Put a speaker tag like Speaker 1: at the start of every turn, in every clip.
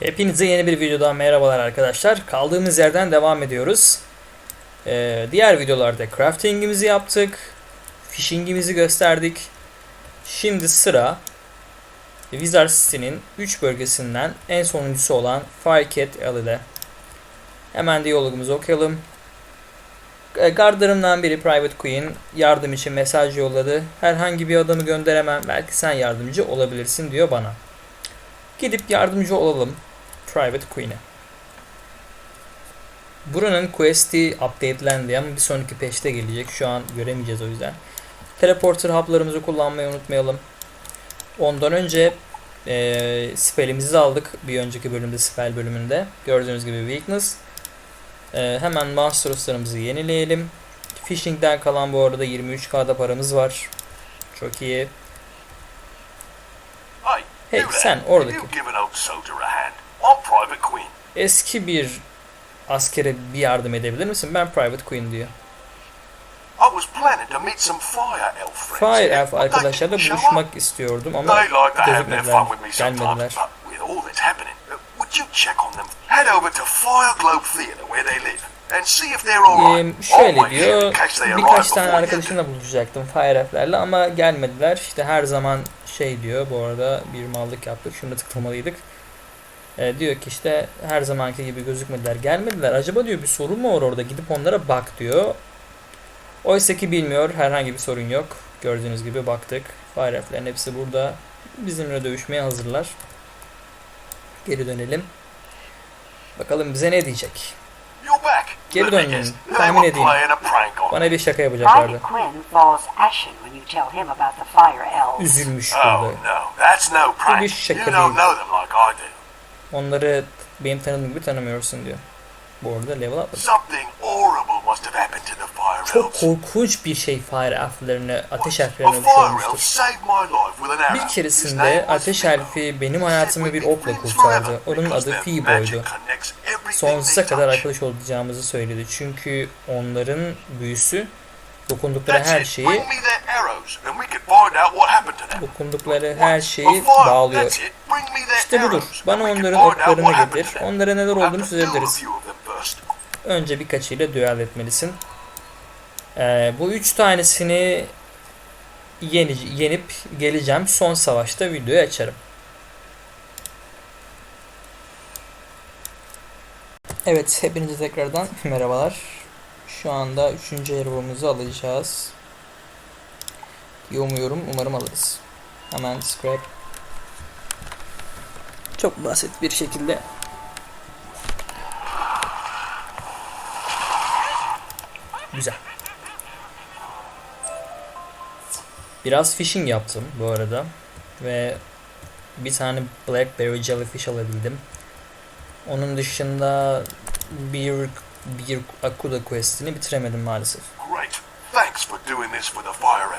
Speaker 1: Hepinize yeni bir videodan merhabalar arkadaşlar. Kaldığımız yerden devam ediyoruz. Ee, diğer videolarda craftingimizi yaptık. Fishingimizi gösterdik. Şimdi sıra Wizard City'nin 3 bölgesinden en sonuncusu olan Firecat Alley'de. Hemen diyalogumuzu okuyalım. Gardarımdan biri Private Queen yardım için mesaj yolladı. Herhangi bir adamı gönderemem. Belki sen yardımcı olabilirsin diyor bana. Gidip yardımcı olalım Private Queen'e. Buranın quest'i updatelendi ama bir sonraki patch'te gelecek. Şu an göremeyeceğiz o yüzden. Teleporter hub'larımızı kullanmayı unutmayalım. Ondan önce e, spell'imizi aldık. Bir önceki bölümde spell bölümünde. Gördüğünüz gibi weakness. E, hemen monsters'larımızı yenileyelim. Fishing'den kalan bu arada 23k'da paramız var. Çok iyi.
Speaker 2: Hey,
Speaker 1: sen oradaki. Eski bir askere bir yardım edebilir misin? Ben Private Queen diyor.
Speaker 2: I was planning to meet some fire elf friends.
Speaker 1: Fire Elf arkadaşlarla buluşmak istiyordum ama gözükmediler, gelmediler.
Speaker 2: with all that's happening, would you check on them? Head over to Fire Globe Theatre where they live and see if they're alright.
Speaker 1: Ee, şöyle diyor, birkaç tane arkadaşımla buluşacaktım Fire Elf'lerle ama gelmediler. İşte her zaman şey diyor, bu arada bir mallık yaptık, şunu da tıklamalıydık. Ee, diyor ki işte her zamanki gibi gözükmediler, gelmediler. Acaba diyor bir sorun mu var orada, gidip onlara bak diyor. Oysa ki bilmiyor, herhangi bir sorun yok. Gördüğünüz gibi baktık. Fire Elf'lerin hepsi burada. Bizimle dövüşmeye hazırlar. Geri dönelim. Bakalım bize ne diyecek. Geri.
Speaker 2: They
Speaker 1: Tahmin edeyim. Bana bir şaka yapacaklardı.
Speaker 3: Private Quinn falls ashen when you tell him about the fire elves.
Speaker 1: Üzülmüş
Speaker 2: Oh
Speaker 1: burada.
Speaker 2: no, that's no prank.
Speaker 1: bir şaka
Speaker 2: You don't
Speaker 1: değil. Onları benim tanıdığım gibi tanımıyorsun diyor. Bu arada level atladı. Çok korkunç bir şey fire elflerine, ateş elflerine bir şey olmuştur. Bir keresinde ateş elfi benim hayatımı bir okla kurtardı. Onun adı
Speaker 2: everything
Speaker 1: Sonsuza kadar arkadaş olacağımızı söyledi. Çünkü onların büyüsü dokundukları her şeyi Dokundukları her şeyi bağlıyor. İşte budur. Bana onların oklarını getir. Onlara neler olduğunu
Speaker 2: them first.
Speaker 1: Önce birkaçıyla düel etmelisin. Ee, bu üç tanesini yeni, yenip geleceğim. Son savaşta videoyu açarım. Evet, hepinize tekrardan merhabalar. Şu anda üçüncü arabamızı alacağız. Diye Umuyorum, umarım alırız. Hemen scrap. Çok basit bir şekilde Güzel. Biraz fishing yaptım bu arada. Ve bir tane blackberry jellyfish alabildim. Onun dışında bir bir Akuda quest'ini bitiremedim maalesef.
Speaker 2: Great. Thanks for doing this for the fire elves.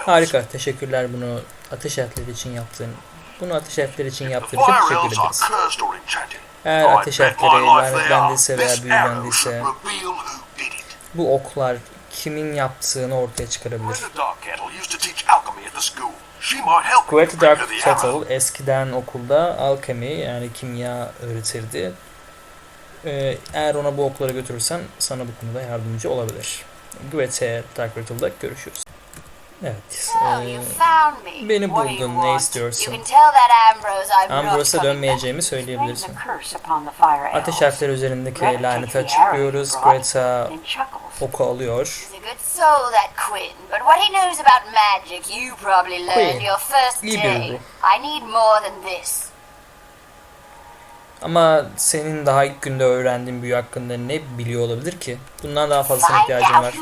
Speaker 1: Harika. Teşekkürler bunu ateş elfleri için yaptığın bunu ateş elfleri için yaptığın için teşekkür ederiz. Eğer ateş elfleri lanetlendiyse veya büyülendiyse bu oklar kimin yaptığını ortaya çıkarabilir.
Speaker 2: Greta
Speaker 1: Dark. Kettle eskiden okulda alkemi yani kimya öğretirdi. Ee, eğer ona bu okları götürürsen sana bu konuda yardımcı olabilir. Greta Dark Kettle'da görüşürüz. Evet. Ee, beni buldun, ne istiyorsun? Ambrose'a dönmeyeceğimi söyleyebilirsin. Ateş elfleri üzerindeki laneti açıklıyoruz. Greta oku alıyor.
Speaker 4: Quinn. But what he knows about magic, you probably learned
Speaker 1: Quinn,
Speaker 4: your first
Speaker 1: iyi
Speaker 4: day.
Speaker 1: biri
Speaker 4: I need more than this.
Speaker 1: Ama senin daha ilk günde öğrendiğin büyü hakkında ne biliyor olabilir ki? Bundan daha ihtiyacım
Speaker 4: out
Speaker 1: var.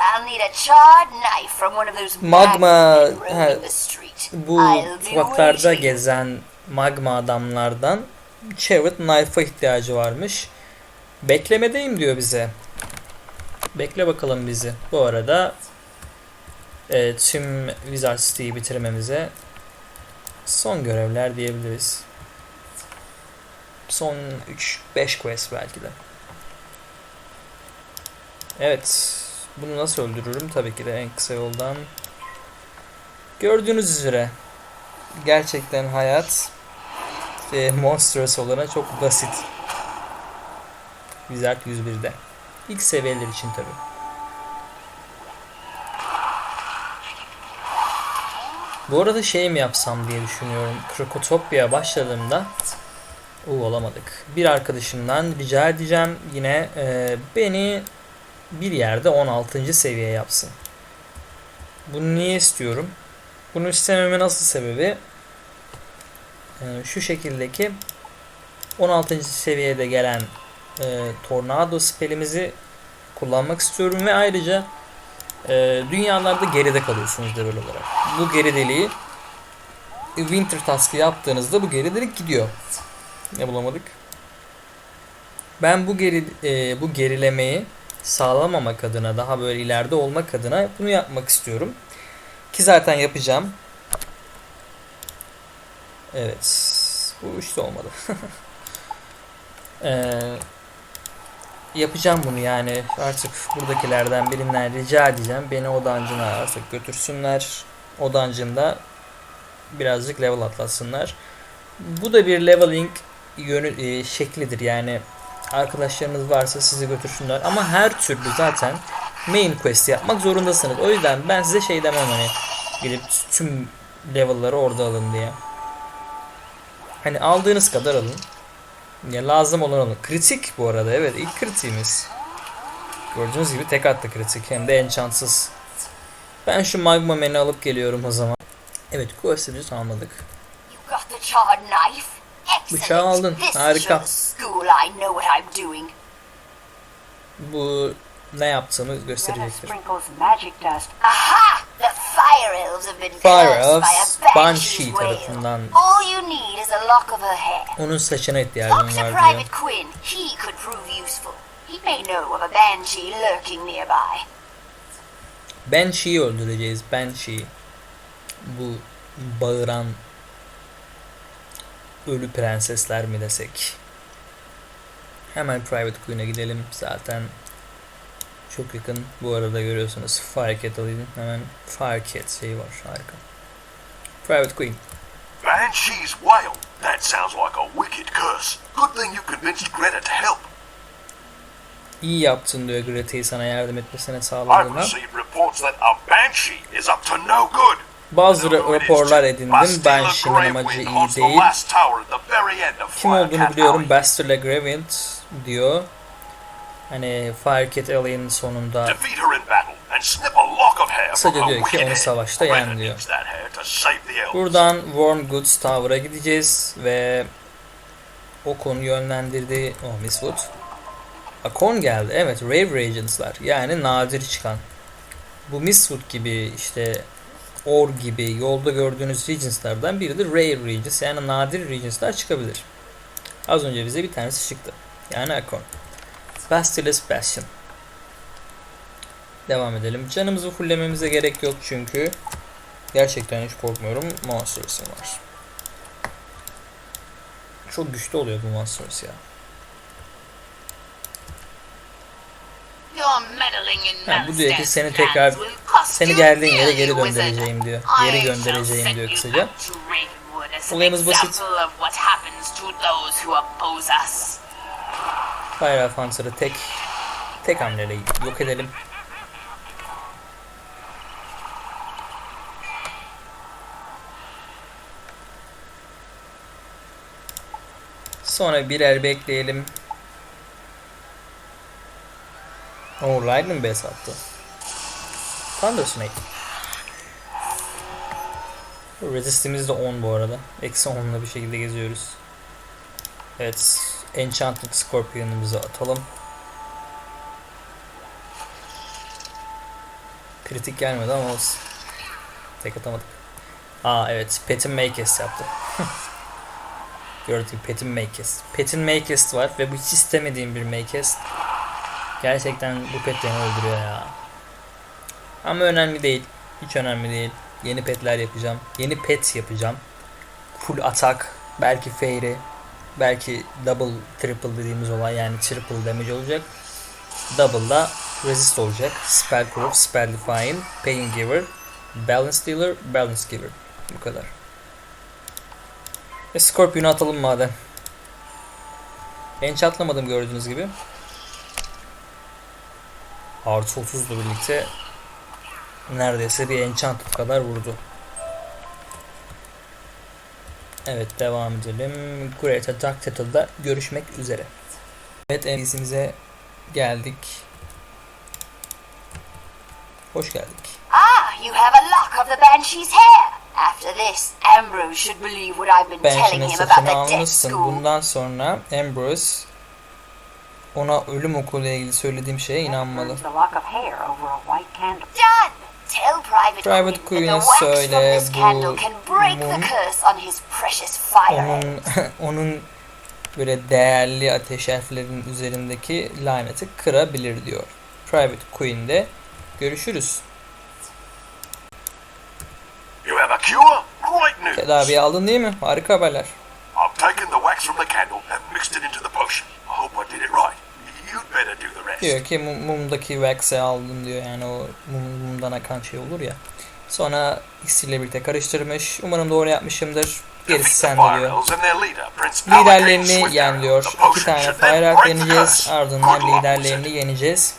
Speaker 4: I'll need a charred knife from one of those
Speaker 1: Magma-
Speaker 4: street.
Speaker 1: Bu sokaklarda gezen magma adamlardan Chariot Knife'a ihtiyacı varmış. Beklemedeyim diyor bize. Bekle bakalım bizi. Bu arada e, tüm Wizard City'yi bitirmemize son görevler diyebiliriz. Son 3-5 quest belki de. Evet. Bunu nasıl öldürürüm? Tabii ki de en kısa yoldan. Gördüğünüz üzere gerçekten hayat e, Monstrous olana çok basit. Wizard 101'de. İlk seviyeler için tabi. Bu arada şey mi yapsam diye düşünüyorum. Krakotopya başladığımda o olamadık. Bir arkadaşımdan rica edeceğim yine e, beni bir yerde 16. seviye yapsın. Bunu niye istiyorum? Bunu istememin asıl sebebi e, şu şekildeki 16. seviyede gelen e, Tornado spellimizi kullanmak istiyorum ve ayrıca e, dünyalarda geride kalıyorsunuz level olarak. Bu geri deliği Winter Task'ı yaptığınızda bu geri delik gidiyor. Ne bulamadık? Ben bu geri e, bu gerilemeyi sağlamamak adına daha böyle ileride olmak adına bunu yapmak istiyorum. Ki zaten yapacağım. Evet. Bu işte olmadı. Ee, yapacağım bunu yani artık buradakilerden birinden rica edeceğim. Beni o dungeon'a artık götürsünler. O dungeon'da birazcık level atlatsınlar. Bu da bir leveling yönü e, şeklidir yani arkadaşlarınız varsa sizi götürsünler ama her türlü zaten main quest yapmak zorundasınız. O yüzden ben size şey demem hani gidip tüm level'ları orada alın diye. Hani aldığınız kadar alın. Ya lazım olan alın. Kritik bu arada evet ilk kritiğimiz. Gördüğünüz gibi tek attı kritik hem de enchantsız. Ben şu magma meni alıp geliyorum o zaman. Evet quest'imizi tamamladık.
Speaker 4: You got the charred knife?
Speaker 1: Bıçağı aldın. Harika. Bu ne yaptığımı gösterecektir.
Speaker 4: fire elves have been
Speaker 1: Fire
Speaker 4: cursed by
Speaker 1: Elves,
Speaker 4: a
Speaker 1: Banshee tarafından onun saçına ihtiyacım var diyor.
Speaker 4: Private Quinn. He could prove useful. He may know of a banshee lurking nearby.
Speaker 1: Banshee'yi öldüreceğiz. Banshee. Bu bağıran ölü prensesler mi desek. Hemen Private Queen'e gidelim. Zaten çok yakın. Bu arada görüyorsunuz Fire Kettle'ın hemen Cat şeyi var. Harika. Private Queen.
Speaker 2: Banshee's wail. That sounds like a wicked curse. Good thing you convinced Greta to help.
Speaker 1: İyi yaptın diyor Greta'yı sana yardım etmesine sağladığına.
Speaker 2: received reports that a banshee is up to no good.
Speaker 1: Bazı raporlar edindim. Banshee'nin amacı iyi değil. Kim olduğunu biliyorum.
Speaker 2: Alley.
Speaker 1: Bastille Gravind diyor. Hani Firecat Alley'in sonunda Kısaca diyor ki onu savaşta yen diyor. Buradan Wormgoods Tower'a gideceğiz ve Okun yönlendirdiği oh Mistwood. Akon geldi. Evet, Rave Regents'lar. Yani nadir çıkan. Bu Mistwood gibi işte Or gibi yolda gördüğünüz Regents'lardan biri de Rare Regents. Yani nadir Regents'lar çıkabilir. Az önce bize bir tanesi çıktı. Yani Akon. Basilisk Bastion. Devam edelim. Canımızı fullememize gerek yok çünkü gerçekten hiç korkmuyorum. Monsters'ım var. Çok güçlü oluyor bu Monsters ya. Ha, bu diyor ki seni tekrar seni geldiğin yere geri
Speaker 5: wizard.
Speaker 1: döndereceğim diyor. Geri göndereceğim diyor kısaca. Olayımız basit. Fire Hunter'ı tek tek hamleyle yok edelim. Sonra birer bekleyelim. O Lightning Bass attı. Thunder Snake. Resistimiz de 10 bu arada. Eksi 10'la bir şekilde geziyoruz. Evet. Enchanted Scorpion'ımızı atalım. Kritik gelmedi ama olsun. Tek atamadık. Aa evet. Petin Makest yaptı. Gördük Petin Makest. Petin Makest var ve bu hiç istemediğim bir Makest. Gerçekten bu pet beni öldürüyor ya. Ama önemli değil. Hiç önemli değil. Yeni petler yapacağım. Yeni pet yapacağım. Full atak. Belki fairy. Belki double triple dediğimiz olay yani triple damage olacak. Double da resist olacak. Spell Proof, Spell Define, Pain Giver, Balance Dealer, Balance Giver. Bu kadar. Ve Scorpion'u atalım madem. Enchant'lamadım gördüğünüz gibi. Artı 30 ile birlikte neredeyse bir enchant kadar vurdu. Evet devam edelim. Greta Dark Title'da görüşmek üzere. Evet NPC'mize geldik. Hoş geldik.
Speaker 4: Ah, you have a lock of the Banshee's hair. After this, Ambrose should believe what I've been telling him about the death school.
Speaker 1: Bundan sonra Ambrose ona ölüm okuluyla ilgili söylediğim şeye inanmalı.
Speaker 4: Done. Private, Queen
Speaker 1: söyle bu
Speaker 4: candle can break
Speaker 1: mum
Speaker 4: the curse on his precious fire.
Speaker 1: Onun onun böyle değerli ateş elflerin üzerindeki laneti kırabilir diyor. Private Queen'de görüşürüz.
Speaker 2: You have a cure? Great news.
Speaker 1: Tedaviyi aldın değil mi? Harika haberler.
Speaker 2: I've taken the wax from the candle and mixed it into the potion. I hope I did it right.
Speaker 1: Diyor ki mum- mumdaki wax'i aldın diyor yani o mum- mumdan akan şey olur ya. Sonra iksirle birlikte karıştırmış. Umarım doğru yapmışımdır. Gerisi
Speaker 2: fire
Speaker 1: diyor. Liderlerini yen diyor. İki tane
Speaker 2: should then
Speaker 1: Fire
Speaker 2: break the
Speaker 1: yeneceğiz. Ardından liderlerini yeneceğiz.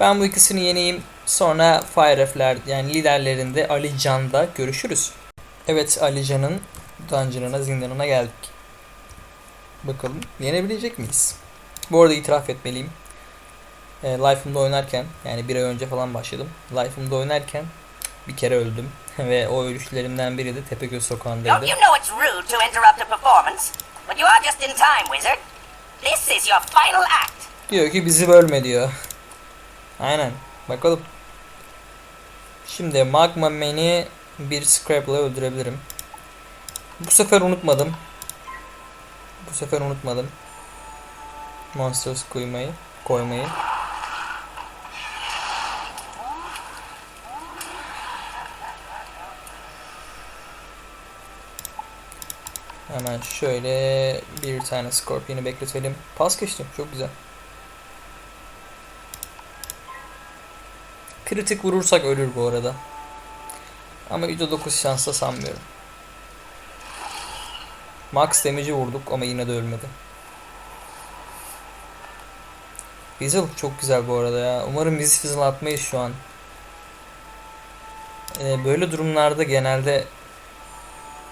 Speaker 1: Ben bu ikisini yeneyim. Sonra Fire Elf'ler yani liderlerinde Ali Can'da görüşürüz. Evet Ali Can'ın dungeon'ına zindanına geldik. Bakalım yenebilecek miyiz? Bu arada itiraf etmeliyim. E, Life'ımda oynarken yani bir ay önce falan başladım. Life'ımda oynarken bir kere öldüm. Ve o ölüşlerimden biri de Tepegöz
Speaker 5: Don't
Speaker 1: sokağındaydı.
Speaker 5: you know it's rude to interrupt a performance? But you are just in time, wizard. This is your final act.
Speaker 1: Diyor ki bizi bölme diyor. Aynen. Bakalım. Şimdi Magma Man'i bir Scrap'la öldürebilirim. Bu sefer unutmadım. Bu sefer unutmadım. Monsters koymayı. Koymayı. Hemen şöyle bir tane Scorpion'u bekletelim. Pas geçtim. Çok güzel. Kritik vurursak ölür bu arada. Ama %9 şansla sanmıyorum. Max damage'i vurduk ama yine de ölmedi. Weasel çok güzel bu arada ya. Umarım biz fizzle atmayız şu an. Ee, böyle durumlarda genelde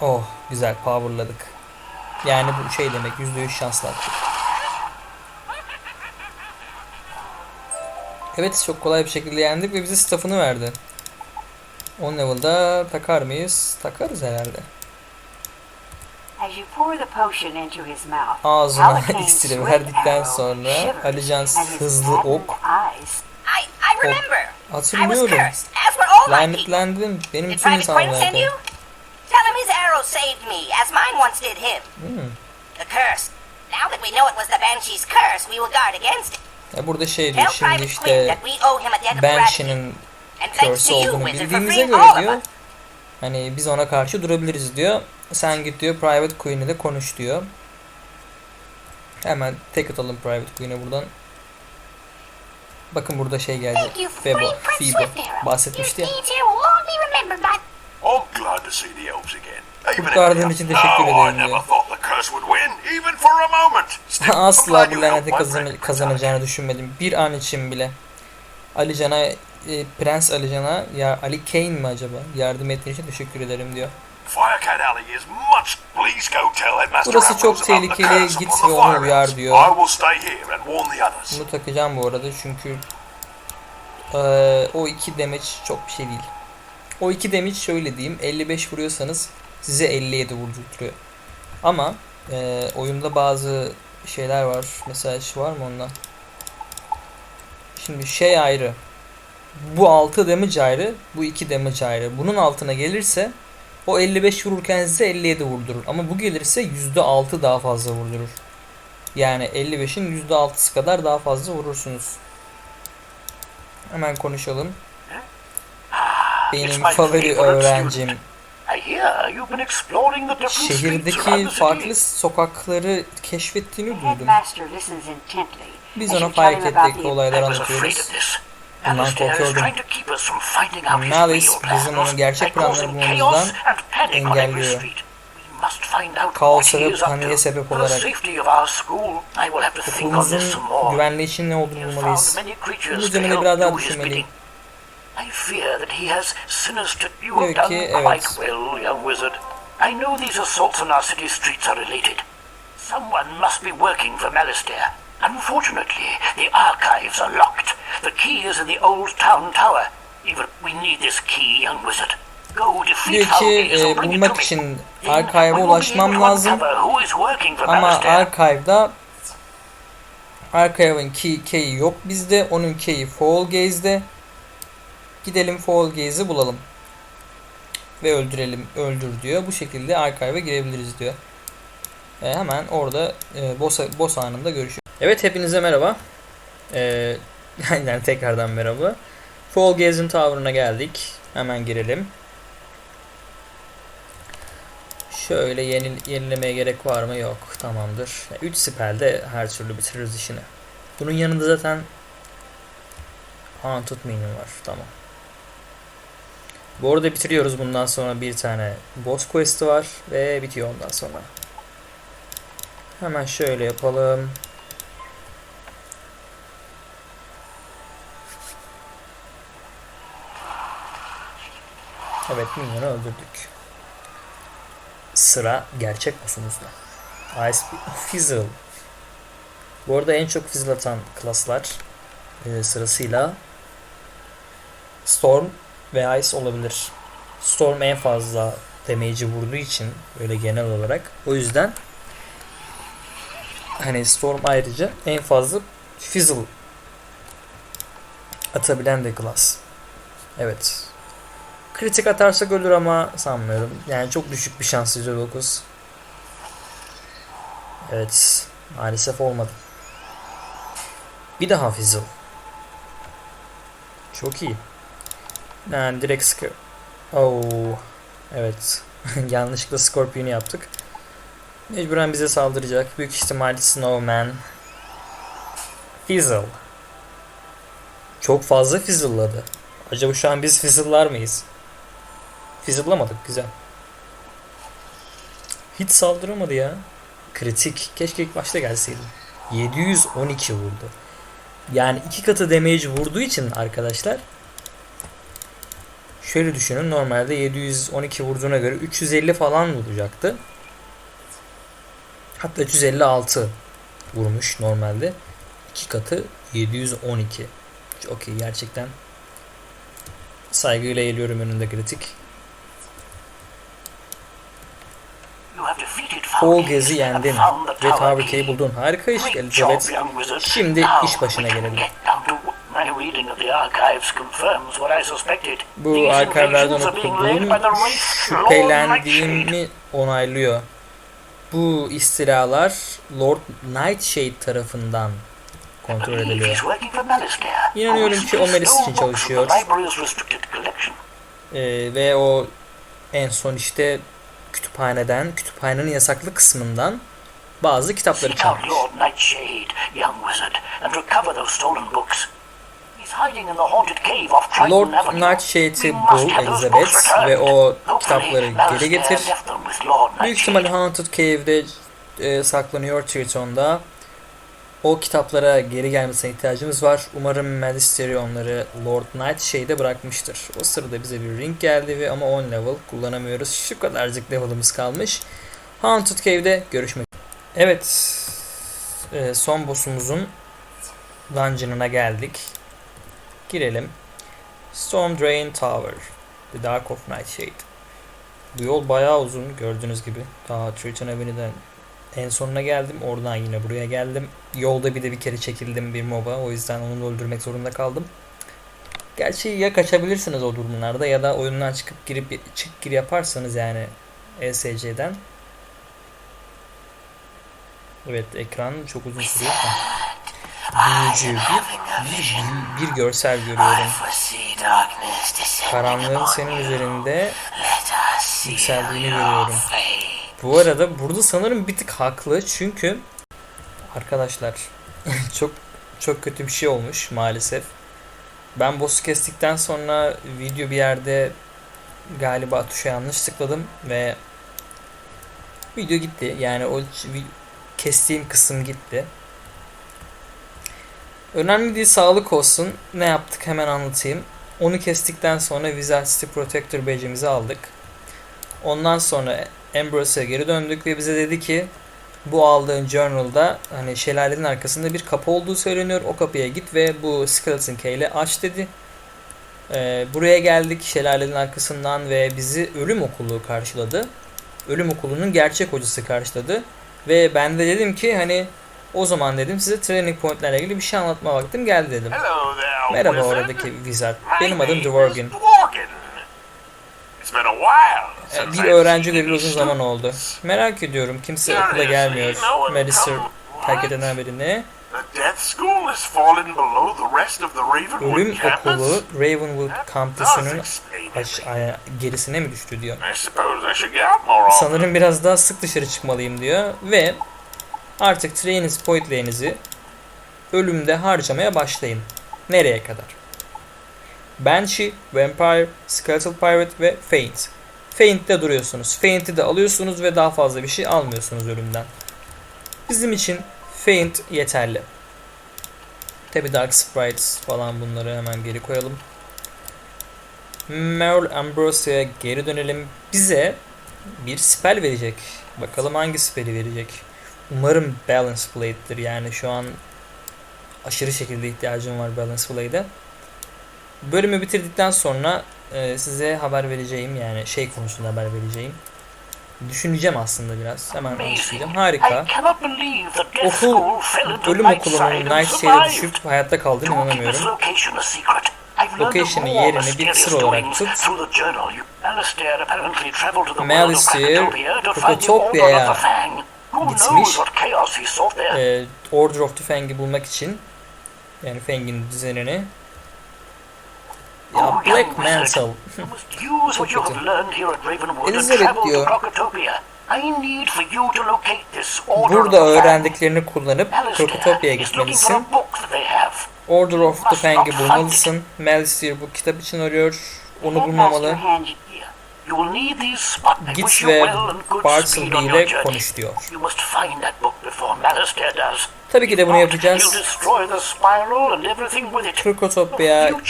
Speaker 1: Oh güzel powerladık. Yani bu şey demek %100 şansla attık. Evet çok kolay bir şekilde yendik ve bize staff'ını verdi. 10 level'da takar mıyız? Takarız herhalde.
Speaker 3: As you pour the potion into his mouth,
Speaker 1: Ağzına iksiri verdikten sonra
Speaker 3: his
Speaker 1: hızlı ok
Speaker 3: eyes
Speaker 5: I, I remember. I was
Speaker 1: hatırlıyorum.
Speaker 5: cursed, as were all my people.
Speaker 1: Lanetlendim. Benim bütün insanlardı.
Speaker 5: you? Tell him his arrow saved me, as mine once did him.
Speaker 1: Hmm.
Speaker 5: The curse. Now that we know it was the Banshee's curse, we will guard against it.
Speaker 1: Ya burada şey diyor şimdi işte
Speaker 5: that we owe him a debt of gratitude.
Speaker 1: Banshee'nin curse olduğunu bildiğimize göre diyor. Hani biz ona karşı durabiliriz diyor. Sen git diyor Private Queen'e de konuş diyor. Hemen tek atalım Private Queen'e buradan. Bakın burada şey
Speaker 4: you,
Speaker 1: Febo, Fibo bahsetmişti ya. Kurtardığın için teşekkür ederim diyor. Asla bu
Speaker 2: my
Speaker 1: kazan- kazanacağını düşünmedim. Bir an için bile. Ali Can'a, e, Prens Ali Can'a, ya Ali Kane mi acaba? Yardım ettiğin için teşekkür ederim diyor. Burası çok tehlikeli, git ve onu uyar diyor. Bunu takacağım bu arada çünkü eee, o iki damage çok bir şey değil. O iki damage şöyle diyeyim 55 vuruyorsanız size 57 vurdurtuyor. Ama eee, oyunda bazı şeyler var. Mesela şu var mı ondan? Şimdi şey ayrı. Bu 6 damage ayrı, bu 2 damage ayrı. Bunun altına gelirse o 55 vururken size 57 vurdurur. Ama bu gelirse %6 daha fazla vurdurur. Yani 55'in %6'sı kadar daha fazla vurursunuz. Hemen konuşalım. Benim favori öğrencim. Şehirdeki farklı sokakları keşfettiğini duydum. Biz ona fark ettik olayları anlatıyoruz. Bundan
Speaker 6: is trying to keep us from finding out his real plans
Speaker 1: bizim onun gerçek
Speaker 6: by causing chaos and panic on every street. We must find out what he is up
Speaker 1: paniğe
Speaker 6: to.
Speaker 1: sebep
Speaker 6: For the safety of our school, I will have to think on this some more.
Speaker 1: güvenliği için ne olduğunu bulmalıyız.
Speaker 6: many
Speaker 1: Bunun
Speaker 6: creatures to
Speaker 1: üzerine
Speaker 6: help
Speaker 1: biraz daha
Speaker 6: do
Speaker 1: düşünmeliyim.
Speaker 6: I fear that he has sinister... You have done quite well, young wizard. I know these assaults on our city streets are related. Someone must be working for Malistaire. Unfortunately, the archives are locked. The key is in the old town tower. Even we need this key, young wizard. Go defeat
Speaker 1: Diyor ki e, bulmak için archive'a ulaşmam lazım. Ama archive'da Archive'ın key, key'i yok bizde. Onun key'i Fall Gaze'de. Gidelim Fall Gaze'i bulalım. Ve öldürelim. Öldür diyor. Bu şekilde archive'a girebiliriz diyor. E, hemen orada e, boss, boss anında görüşürüz. Evet hepinize merhaba. E, yani tekrardan merhaba. Fall Gaze'in tavrına geldik. Hemen girelim. Şöyle yeni, yenilemeye gerek var mı? Yok. Tamamdır. 3 spell'de her türlü bitiririz işini. Bunun yanında zaten Haunted Minion var. Tamam. Bu arada bitiriyoruz. Bundan sonra bir tane boss quest'i var. Ve bitiyor ondan sonra. Hemen şöyle yapalım. Evet Minion'u öldürdük. Sıra gerçek boss'umuzda. Ice Fizzle. Bu arada en çok fizzle atan klaslar e, sırasıyla Storm ve Ice olabilir. Storm en fazla damage'i vurduğu için öyle genel olarak. O yüzden hani Storm ayrıca en fazla fizzle atabilen de class. Evet. Kritik atarsak ölür ama sanmıyorum. Yani çok düşük bir şans %9. Evet. Maalesef olmadı. Bir daha Fizzle. Çok iyi. Yani direkt skor... Oo. Evet. Yanlışlıkla Scorpion'u yaptık. Mecburen bize saldıracak. Büyük ihtimalle Snowman. Fizzle. Çok fazla fizzle'ladı. Acaba şu an biz fizzle'lar mıyız? Fizzle'lamadık. Güzel. Hiç saldıramadı ya. Kritik. Keşke ilk başta gelseydi. 712 vurdu. Yani iki katı damage vurduğu için arkadaşlar şöyle düşünün normalde 712 vurduğuna göre 350 falan vuracaktı. Hatta 356 vurmuş normalde. İki katı 712. Çok iyi gerçekten. Saygıyla eğiliyorum önünde kritik.
Speaker 6: You Falgaze
Speaker 1: Gez'i yendin ve
Speaker 6: tower
Speaker 1: Tower
Speaker 6: key.
Speaker 1: Key'i buldun. Harika iş Elizabeth. Şimdi iş başına gelelim. Bu
Speaker 6: led
Speaker 1: okuduğum şüphelendiğimi onaylıyor. Bu istilalar Lord Nightshade tarafından kontrol ediliyor. İnanıyorum ki o Melis için çalışıyor. Ee, ve o en son işte kütüphaneden, kütüphanenin yasaklı kısmından bazı kitapları çalmış.
Speaker 6: Lord.
Speaker 1: Nightshade'i bul Elizabeth ve o kitapları geri getir. Büyük ihtimalle Haunted Cave'de e, saklanıyor Triton'da. O kitaplara geri gelmesine ihtiyacımız var. Umarım Magistery onları Lord Nightshade'e bırakmıştır. O sırada bize bir ring geldi ve ama 10 level kullanamıyoruz. Şu kadarcık level'ımız kalmış. Haunted Cave'de görüşmek Evet. e, son boss'umuzun dungeon'ına geldik. Girelim. Storm Drain Tower. The Dark of Nightshade. Bu yol bayağı uzun gördüğünüz gibi. Daha Triton Avenue'den en sonuna geldim. Oradan yine buraya geldim. Yolda bir de bir kere çekildim bir moba. O yüzden onu öldürmek zorunda kaldım. Gerçi ya kaçabilirsiniz o durumlarda ya da oyundan çıkıp girip çık gir yaparsanız yani ESC'den. Evet ekran çok uzun sürüyor. Büyücü bir, bir, bir görsel görüyorum. Karanlığın senin üzerinde yükseldiğini görüyorum. Bu arada burada sanırım bir tık haklı çünkü arkadaşlar çok çok kötü bir şey olmuş maalesef. Ben boss'u kestikten sonra video bir yerde galiba tuşa yanlış tıkladım ve Video gitti. Yani o kestiğim kısım gitti. Önemli değil sağlık olsun. Ne yaptık hemen anlatayım. Onu kestikten sonra Wizard City Protector badge'imizi aldık. Ondan sonra Ambrose'a geri döndük ve bize dedi ki bu aldığın journal'da hani şelalenin arkasında bir kapı olduğu söyleniyor. O kapıya git ve bu Skeleton Key ile aç dedi. Ee, buraya geldik şelalenin arkasından ve bizi ölüm okulu karşıladı. Ölüm okulunun gerçek hocası karşıladı. Ve ben de dedim ki hani o zaman dedim size training point'lerle ilgili bir şey anlatma vaktim geldi dedim. Merhaba oradaki wizard. Benim adım Dworgin.
Speaker 2: is Dworgin. It's been a while
Speaker 1: Ee,
Speaker 2: since
Speaker 1: Bir
Speaker 2: I've
Speaker 1: öğrenci göreli uzun zaman oldu. Merak ediyorum kimse okula gelmiyor. Medister terk eden birini. Ölüm okulu Ravenwood kampüsünün
Speaker 2: explain
Speaker 1: aş-
Speaker 2: it.
Speaker 1: aya- gerisine mi düştü diyor. Sanırım biraz daha sık dışarı çıkmalıyım diyor ve artık training pointlerinizi ölümde harcamaya başlayın. Nereye kadar? Banshee, Vampire, Skeletal Pirate ve Feint. Feint'te duruyorsunuz. Feint'i de alıyorsunuz ve daha fazla bir şey almıyorsunuz ölümden. Bizim için Feint yeterli. Tabi Dark Sprites falan bunları hemen geri koyalım. Merle Ambrosia'ya geri dönelim. Bize bir spell verecek. Bakalım hangi spell'i verecek. Umarım Balance Blade'dir. Yani şu an aşırı şekilde ihtiyacım var Balance Blade'e. Bölümü bitirdikten sonra e, size haber vereceğim yani şey konusunda haber vereceğim. Düşüneceğim aslında biraz. Hemen konuşacağım. Harika. Okul,
Speaker 6: School fell into
Speaker 1: ölüm
Speaker 6: Nightside
Speaker 1: okulunun
Speaker 6: and
Speaker 1: Nightshade'e düşüp hayatta kaldığını inanamıyorum. Location'ın yerini bir sır olarak tut. Malistair.
Speaker 6: Who
Speaker 1: gitmiş. e, Order of the Fang'i bulmak için yani Fang'in düzenini ya
Speaker 6: Oh,
Speaker 1: Black
Speaker 6: and
Speaker 1: Elizabeth diyor.
Speaker 6: Krokotopia. I need for you to locate this Order
Speaker 1: burada
Speaker 6: of the Fang.
Speaker 1: öğrendiklerini kullanıp Krokotopya'ya gitmelisin. Order of the Fang'i bulmalısın. Malistair bu kitap için arıyor. Onu bulmamalı. Git ve Bartleby ile konuş diyor.
Speaker 6: You must find that book before Malistair does.
Speaker 1: Tabii ki de bunu yapacağız.
Speaker 6: Of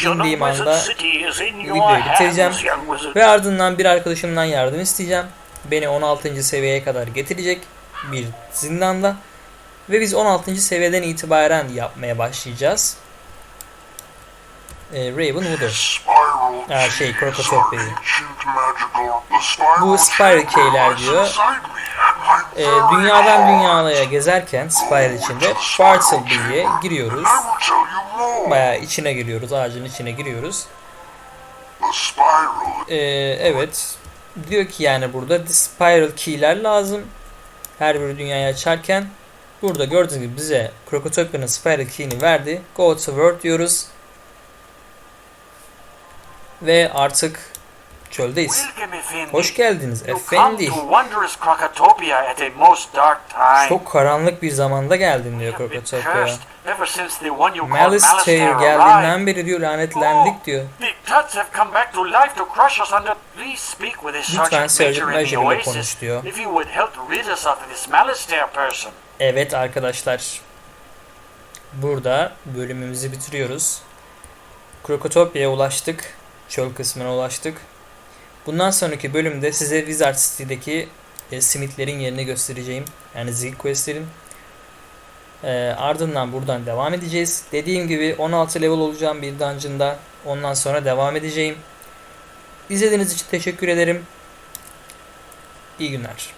Speaker 1: indiğim anda videoyu bitireceğim. Ve ardından bir arkadaşımdan yardım isteyeceğim. Beni 16. seviyeye kadar getirecek bir zindanda. Ve biz 16. seviyeden itibaren yapmaya başlayacağız. Ee, Ravenwood'u.
Speaker 2: Spiral
Speaker 1: Ha, şey.
Speaker 2: The spiral
Speaker 1: Bu spiral diyor. Ee, dünyadan dünyaya gezerken Spiral içinde Bartleby'ye giriyoruz. Bayağı içine giriyoruz, ağacın içine giriyoruz. Ee, evet. Diyor ki yani burada the spiral key'ler lazım. Her bir dünyayı açarken burada gördüğünüz gibi bize Krokotopya'nın spiral key'ini verdi. Go to world diyoruz. Ve artık çöldeyiz. Hoş geldiniz efendi. Çok karanlık bir zamanda geldin diyor Krokotopya. Malistair
Speaker 7: arrived.
Speaker 1: geldiğinden beri diyor lanetlendik diyor.
Speaker 7: With the
Speaker 1: Lütfen
Speaker 7: Sergeant Major
Speaker 1: ile konuş diyor. Evet arkadaşlar. Burada bölümümüzü bitiriyoruz. Krokotopya'ya ulaştık. Çöl kısmına ulaştık. Bundan sonraki bölümde size Wizard City'deki e, simitlerin yerini göstereceğim. Yani Zig Quest'lerin. E, ardından buradan devam edeceğiz. Dediğim gibi 16 level olacağım bir dungeon'da. Ondan sonra devam edeceğim. İzlediğiniz için teşekkür ederim. İyi günler.